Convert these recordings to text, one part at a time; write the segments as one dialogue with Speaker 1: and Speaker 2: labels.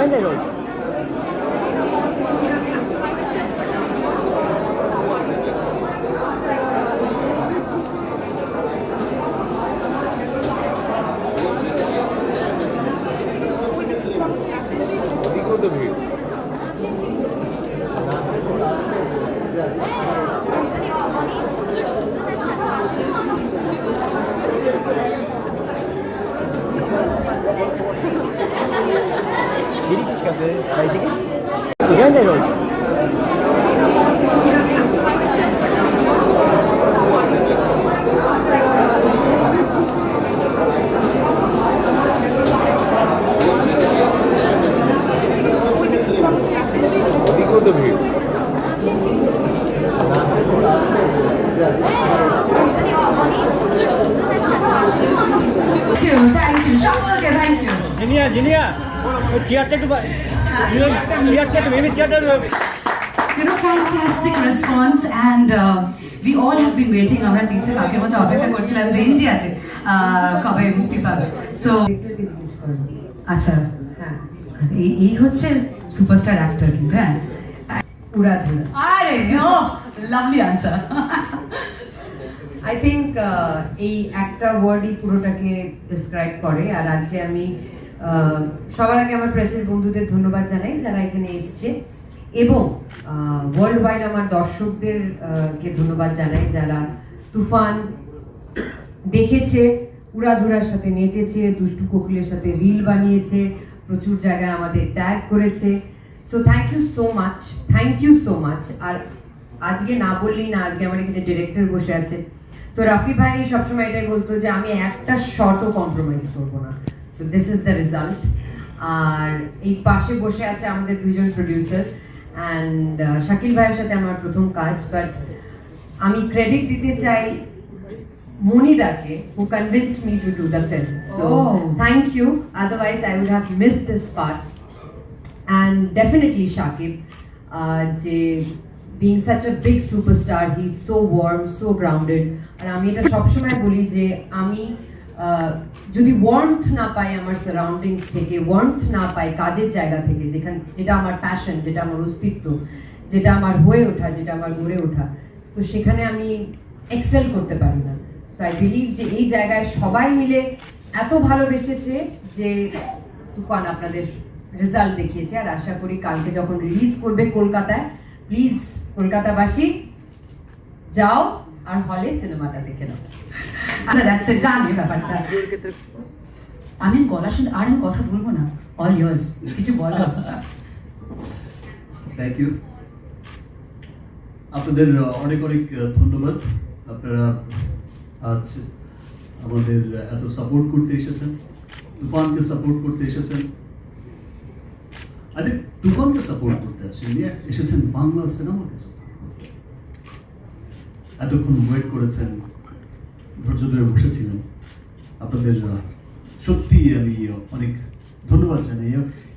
Speaker 1: なんだ
Speaker 2: ろう。
Speaker 3: Thank you. সকলকে thank you.
Speaker 1: Jinia Jinia চেয়ারটা একটু চেয়ারটা একটু ভেবে চেয়ারটা
Speaker 3: You know, fantastic response and uh, we all have been waiting. আমরা তীর্থের আগের মতো অপেক্ষা করছিলাম যে ইন্ডিয়াতে uh, কবে মুক্তি পাবে। সো আচ্ছা
Speaker 4: হ্যাঁ।
Speaker 3: এই এই হচ্ছে সুপারস্টার অ্যাক্টর কিন্তু হ্যাঁ।
Speaker 4: উড়াধুরা
Speaker 3: আরে ও লাভলি আনসার
Speaker 4: আই থিঙ্ক এই একটা ওয়ার্ডই পুরোটাকে ডিসক্রাইব করে আর আজকে আমি সবার আগে আমার প্রেসের বন্ধুদের ধন্যবাদ জানাই যারা এখানে এসছে। এবং ওয়ার্ল্ড ওয়াইড আমার দর্শকদের কে ধন্যবাদ জানাই যারা তুফান দেখেছে, উড়াধুরার সাথে নেচেছে, দুষ্টু কোকিলের সাথে রিল বানিয়েছে, প্রচুর জায়গায় আমাদের ট্যাগ করেছে। So thank you so much thank you so much আর আজকে না বললেই না, আজকে আমার এখানে ডিরেক্টর বসে আছে। তো রাফি ভাই সবসময় এটাই বলতো যে, আমি একটা শর্টও কম্প্রোমাইজ করব না। So this is the result আর এই পাশে বসে আছে আমাদের দুজন প্রডিউসার অ্যান্ড শাকিল ভাইয়ের সাথে আমার প্রথম কাজ বাট আমি ক্রেডিট দিতে চাই Monidake, who convinced me to do the film. So
Speaker 3: Oh.
Speaker 4: thank you. Otherwise, I would have missed this part. And definitely Shakib, uh, যে being such a big superstar, he's so warm, so grounded. আর আমি এটা সবসময় বলি যে আমি যদি warmth না পাই আমার সারাউন্ডিংস থেকে ওয়ার্মথ না পাই কাজের জায়গা থেকে, যেখান, যেটা আমার প্যাশন যেটা আমার অস্তিত্ব, যেটা আমার হয়ে ওঠা, যেটা আমার গড়ে ওঠা, তো সেখানে আমি এক্সেল করতে পারি না। সো আই বিলিভ যে এই জায়গায় সবাই মিলে এত ভালোবেসেছে যে তুফান আপনাদের রেজাল্ট দেখিয়েছে। আর আশা করি কালকে যখন রিলিজ করবে কলকাতায় প্লিজ কলকাতাবাসী, যাও। আর হলে সিনেমাটা দেখে
Speaker 3: আচ্ছা যাচ্ছে জানি ব্যাপারটা। আমি গলা শুনে আর আমি কথা বলব না। অল ইয়ার্স কিছু বলো।
Speaker 5: থ্যাংক ইউ আপনাদের অনেক অনেক ধন্যবাদ। আপনারা আজ আমাদের এত সাপোর্ট করতে এসেছেন। তুফানকে সাপোর্ট করতে এসেছেন। আই তুফানকে সাপোর্ট করতে নিয়ে এসেছেন বাংলা সিনেমাকে করতে। এতক্ষণ ওয়েট করেছেন, ধৈর্য ধরে বসেছিলেন। আপনাদের সত্যি আমি অনেক ধন্যবাদ জানাই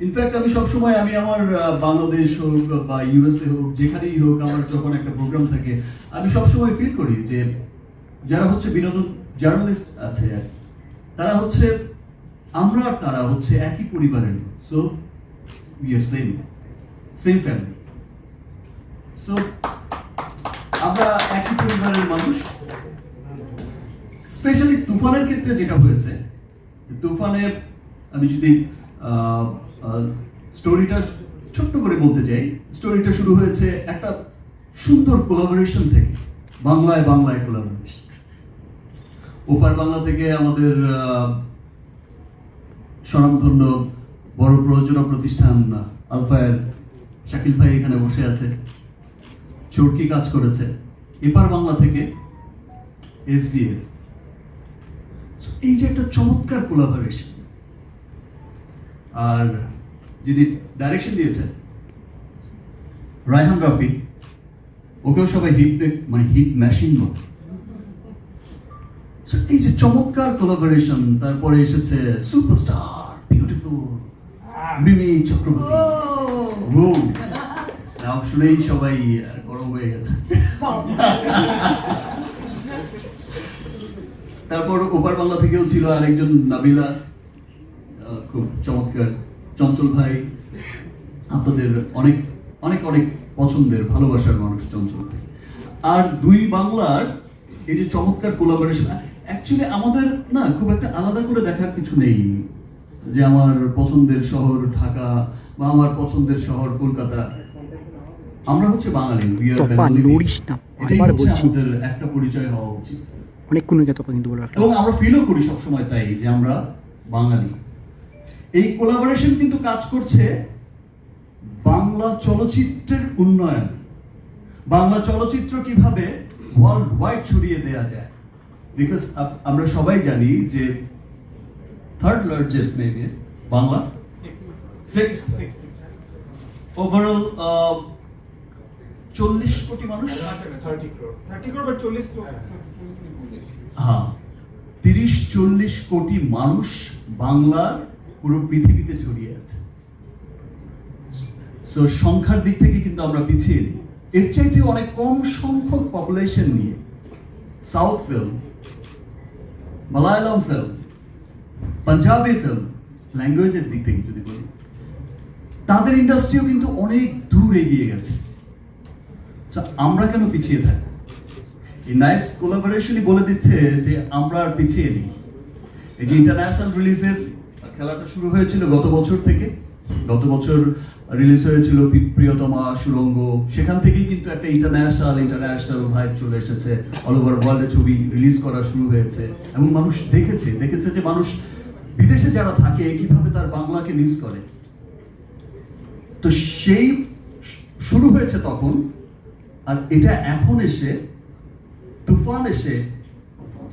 Speaker 5: ইনফ্যাক্ট আমি সবসময়, আমি আমার বাংলাদেশ হোক বা ইউএসএ হোক, যেখানেই হোক, আমার যখন একটা প্রোগ্রাম থাকে, আমি সবসময় ফিল করি যে যারা হচ্ছে বিনোদন জার্নালিস্ট আছে, তারা হচ্ছে, আমরা আর তারা হচ্ছে একই পরিবারের so we are same same family so আমরা একই পরিবারের মানুষ। স্পেশালি তুফানের ক্ষেত্রে যেটা হয়েছে, তুফানে আমি যদি স্টোরিটা ছোট্ট করে বলতে চাই স্টোরিটা শুরু হয়েছে একটা সুন্দর কোলাবোরেশন থেকে, বাংলায় বাংলায় কোলাবোরেশন ওপার বাংলা থেকে আমাদের স্বনামধন্য বড় প্রযোজনা প্রতিষ্ঠান, আলফায়ের শাকিল ভাই এখানে বসে আছে। চরকি কাজ করেছে। এপার বাংলা থেকে এসবিএফ এই যে একটা চমৎকার কোলাবোরেশন। আর যিনি ডাইরেকশন দিয়েছেন রায়হান রাফি ওকেও সবাই হিট মানে হিট মেশিন বলে। এই যে চমৎকার কোলাবোরেশন তারপরে এসেছে সুপারস্টার বিউটিফুল মিমি চক্রবর্তী। ও আসলেই সবাই গরম হয়ে গেছে তারপর ওপার বাংলা থেকেও ছিল আরেকজন নাবিলা খুব চমৎকার চঞ্চল ভাই। আপনাদের অনেক অনেক অনেক পছন্দের ভালোবাসার মানুষ চঞ্চল ভাই। আর দুই বাংলার এই যে চমৎকার কোলাবোরেশন অ্যাকচুয়ালি আমাদের না খুব একটা আলাদা করে দেখার কিছু নেই। যে আমার পছন্দের শহর ঢাকা বা আমার পছন্দের শহর কলকাতা আমরা হচ্ছে বাঙালি we are
Speaker 1: তোপা না, বারবার বলছি।
Speaker 5: একটা পরিচয় হওয়া উচিত
Speaker 1: হয়ে তোপা কিন্তু বলে রাখলাম
Speaker 5: এবং আমরা ফিলও করি সবসময় তাই যে আমরা বাঙালি এই কোলাবোরেশন কিন্তু কাজ করছে বাংলা চলচ্চিত্রের উন্নয়ন বাংলা চলচ্চিত্র কীভাবে ওয়ার্ল্ড ওয়াইড ছড়িয়ে দেয়া যায় বিকজ আমরা সবাই জানি যে third largest maybe Bangla six overall চল্লিশ কোটি মানুষ? হ্যাঁ। তিরিশ চল্লিশ কোটি মানুষ বাংলার পুরো পৃথিবীতে ছড়িয়ে আছে। সো সংখ্যার দিক থেকে কিন্তু আমরা পিছিয়ে নেই। এর চাইতে অনেক কম সংখ্যক পপুলেশন নিয়ে south film Malayalam film Punjabi film ল্যাঙ্গুয়েজের দিক থেকে যদি বলি তাদের ইন্ডাস্ট্রিও কিন্তু অনেক দূর এগিয়ে গেছে। আমরা কেন পিছিয়ে থাকি? এই নাইস কোলাবোরেশনই বলে দিচ্ছে যে আমরা আর পিছিয়ে নেই। এই যে ইন্টারন্যাশনাল রিলিজের খেলাটা শুরু হয়েছিল গত বছর থেকে। গত বছর রিলিজ হয়েছিল প্রিয়তমা, সুরঙ্গ। সেখান থেকেই কিন্তু একটা ইন্টারন্যাশনাল ইন্টারন্যাশনাল ভাইব চলে এসেছে। অল ওভার ওয়ার্ল্ডে ছবি রিলিজ করা শুরু হয়েছে। এবং মানুষ দেখেছে দেখেছে যে মানুষ বিদেশে যারা থাকে, কীভাবে তার বাংলাকে মিস করে। তো সেই শুরু হয়েছে তখন আর এটা এখন এসে, তুফান এসে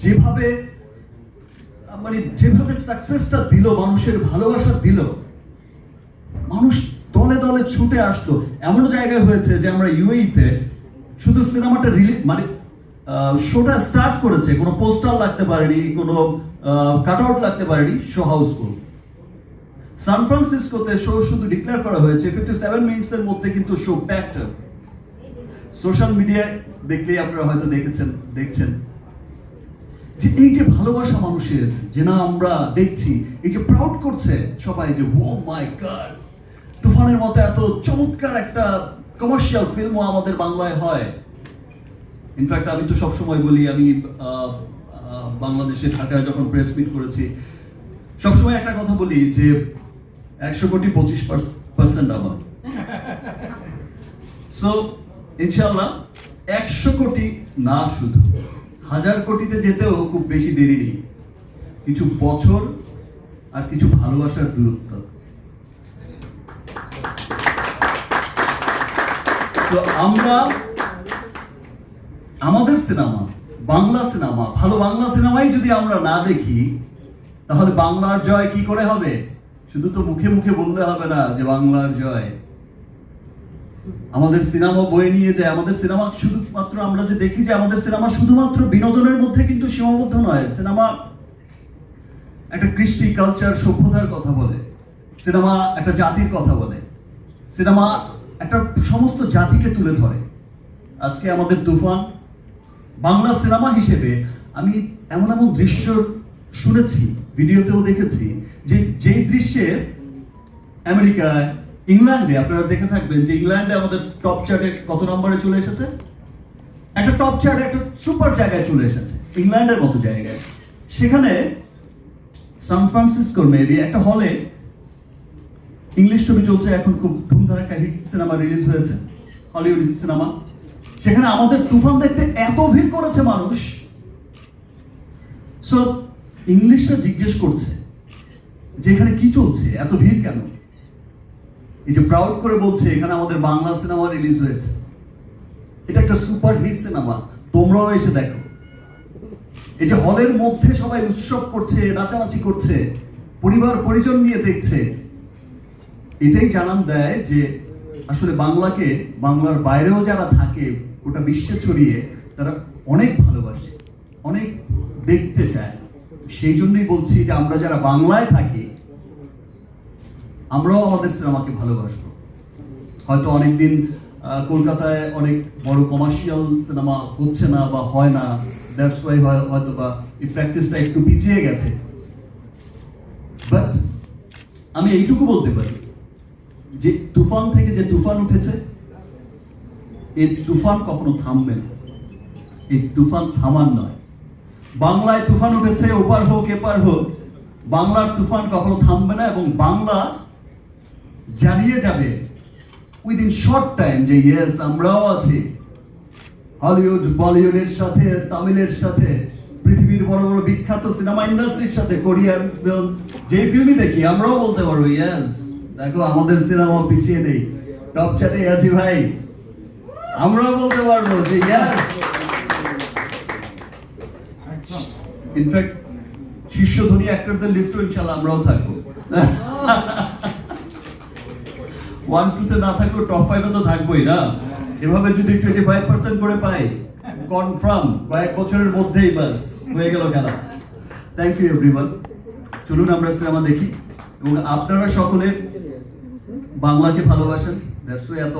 Speaker 5: যেভাবে মানে যেভাবে সাকসেসটা দিল, মানুষের ভালোবাসা দিল, মানুষ দলে দলে ছুটে আসতো এমন জায়গায় হয়েছে যে আমরা ইউএইতে শুধু সিনেমাটা রিলিজ মানে শোটা স্টার্ট করেছে। কোনো পোস্টার লাগতে পারেনি, কোনো কাট আউট লাগতে পারেনি শো হাউসফুল সান ফ্রান্সিসকোতে শো শুধু ডিক্লেয়ার করা হয়েছে। ফিফটি সেভেন মিনিটস এর মধ্যে কিন্তু শো প্যাকড সোশ্যাল মিডিয়ায় দেখলেই আপনারা হয়তো দেখেছেন দেখছেন। যে এই যে ভালোবাসা মানুষের যে না আমরা দেখছি এই যে প্রাউড করছে সবাই যে ও মাই গড তুফানের মতো এত চমৎকার একটা কমার্শিয়াল ফিল্মও আমাদের বাংলায় হয়। ইনফ্যাক্ট আমি তো সবসময় বলি আমি বাংলাদেশে ঢাকায় যখন প্রেস মিট করেছি সবসময় একটা কথা বলি যে একশো কোটি পঁচিশ পার্সেন্ট আমার। সো ইনশাল্লাহ একশো কোটি না শুধু, হাজার কোটিতে যেতেও খুব বেশি দেরি নেই। কিছু বছর আর কিছু ভালোবাসার দূরত্ব। তো আমরা, আমাদের সিনেমা, বাংলা সিনেমা, ভালো বাংলা সিনেমাই যদি আমরা না দেখি, তাহলে বাংলার জয় কি করে হবে? শুধু তো মুখে মুখে বললে হবে না যে বাংলার জয়। আমাদের সিনেমা বয়ে নিয়ে যায়, আমাদের সিনেমা শুধুমাত্র আমরা যে দেখি যে আমাদের সিনেমা শুধুমাত্র বিনোদনের মধ্যে কিন্তু সীমাবদ্ধ নয়, সিনেমা একটা কৃষ্টি কালচার সভ্যতার কথা বলে, সিনেমা একটা জাতির কথা বলে, সিনেমা একটা সমস্ত জাতিকে তুলে ধরে। আজকে আমাদের তুফান, বাংলা সিনেমা হিসেবে আমি এমন এমন দৃশ্য শুনেছি, ভিডিওতেও দেখেছি যে যেই দৃশ্যে আমেরিকায় ইংল্যান্ডে, আপনারা দেখে থাকবেন যে ইংল্যান্ডে আমাদের টপ চার্টে কত নম্বরে চলে এসেছে? একটা টপ চার্টে একটা সুপার জায়গায় চলে এসেছে, ইংল্যান্ডের মতো জায়গায়। সেখানে সান ফ্রান্সিসকোর মেবি একটা হলে ইংলিশ ছবি চলছে, এখন খুব ধুমধারাক্কা হিট সিনেমা রিলিজ হয়েছে হলিউড সিনেমা সেখানে আমাদের তুফান দেখতে এত ভিড় করেছে মানুষ। সো ইংলিশটা জিজ্ঞেস করছে, যে এখানে কি চলছে? এত ভিড় কেন? এই যে প্রাউড করে বলছে, এখানে আমাদের বাংলা সিনেমা রিলিজ হয়েছে। এটা একটা সুপার হিট সিনেমা, তোমরাও এসে দেখো। এই যে হলের মধ্যে সবাই উৎসব করছে, নাচানাচি করছে, পরিবার, পরিজন নিয়ে দেখছে। এটাই জানান দেয় যে, আসলে বাংলাকে, বাংলার বাইরেও যারা থাকে ওটা বিশ্বে ছড়িয়ে, তারা অনেক ভালোবাসে, অনেক দেখতে চায়। সেই জন্যই বলছি যে আমরা যারা বাংলায় থাকি আমরাও আমাদের সিনেমাকে ভালোবাসবো। হয়তো অনেকদিন কলকাতায় অনেক বড় কমার্শিয়াল সিনেমা হচ্ছে না বা হয় না দ্যাটস ওয়াই হয়তো বা এই প্র্যাকটিসটা একটু পিছিয়ে গেছে। বাট আমি এইটুকু বলতে পারি যে তুফান থেকে যে তুফান উঠেছে, এই তুফান কখনো থামবে না। এই তুফান থামার নয়। বাংলায় তুফান উঠেছে, ওপার হোক, এপার হোক, বাংলার তুফান কখনো থামবে না এবং বাংলা জানিয়ে যাবে। উইদিন শর্ট টাইম যে ইয়েস আমরাও আছি। হলিউড, বলিউডের সাথে, তামিলের সাথে, পৃথিবীর বড় বড় বিখ্যাত সিনেমা ইন্ডাস্ট্রির সাথে, কোরিয়ান ফিল্ম যে ফিল্মই দেখি, আমরাও বলতে পারব, ইয়েস। দেখো, আমাদের সিনেমা পিছিয়ে নেই। টপ চ্যাটে আছি ভাই। আমরাও বলতে পারব যে ইয়েস। ইনফ্যাক্ট, শীর্ষ ধনী অ্যাক্টরদের লিস্টও ইনশাল্লাহ আমরাও থাকব। ওয়ান টু তে না থাকলেও টপ ফাইভে তো থাকবোই না? এভাবে যদি টোয়েন্টি ফাইভ পার্সেন্ট করে পাই কনফার্ম কয়েক বছরের মধ্যেই বাস, হয়ে গেল খেলা। থ্যাংক ইউ এভরিওয়ান চলুন আমরা সিনেমা দেখি। এবং আপনারা সকলে বাংলাকে ভালোবাসেন। দ্যাটস এত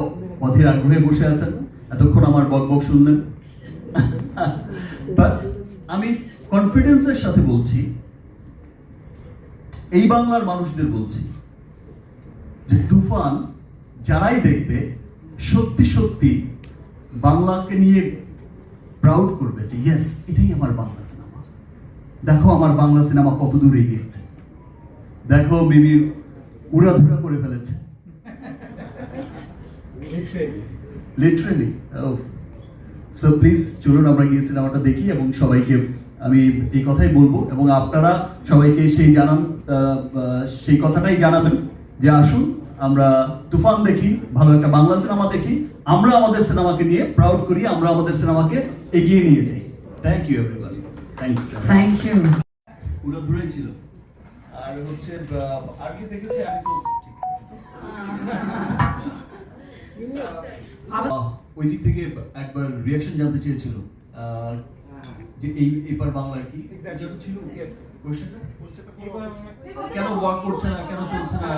Speaker 5: অধীর আগ্রহে বসে আছেন। এতক্ষণ আমার বকবক শুনলেন। বাট আমি কনফিডেন্সের সাথে বলছি, এই বাংলার মানুষদের বলছি যে তুফান যারাই দেখবে সত্যি সত্যি বাংলাকে নিয়ে প্রাউড করবে যে ইয়েস এটাই আমার বাংলা সিনেমা দেখো আমার বাংলা সিনেমা কত দূর এগিয়েছে। দেখো বিবি উড়াধুরা করে ফেলেছে। লিটারেলি সো প্লিজ চলুন আমরা গিয়ে সিনেমাটা দেখি এবং সবাইকে আমি এই কথাই বলব এবং আপনারা সবাইকে সেই জানান সেই কথাটাই জানাবেন যে আসুন আমরা তুফান দেখি ভালো একটা বাংলা সিনেমা দেখি আমরা আমাদের সিনেমাকে নিয়ে প্রাউড করি আমরা আমাদের সিনেমাকে এগিয়ে নিয়ে যাই। Thank you everybody thanks
Speaker 3: thank you
Speaker 5: পুরো ধরেই ছিল। আর হচ্ছে আহ, আর কি দেখেছে? আমি তো ওই দিক থেকে একবার রিয়াকশন জানতে চেয়েছিল যে এই এবার বাংলার কি? ছিল? কেন ওয়ার্ক করছে না? কেন চলছে না?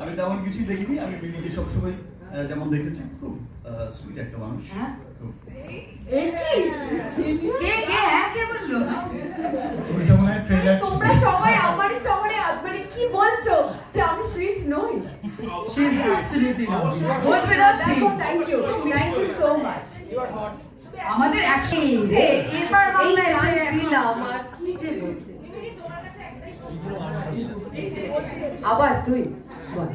Speaker 5: আমি তেমন কিছুই দেখিনি। আমি মিনিকে সবসময় যেমন দেখেছি খুব সুইট একটা মানুষ।
Speaker 3: হ্যাঁ?
Speaker 5: খুব।
Speaker 3: কে? কে হ্যাঁ
Speaker 6: তোমরা সবাই আমার শহরে মানে কি বলছো? যে আমি সুইট নই।
Speaker 3: She is absolutely without saying. আমাদের অ্যাকশন এবার বাংলা এসে
Speaker 6: ফিল আমার আবার তুই বল।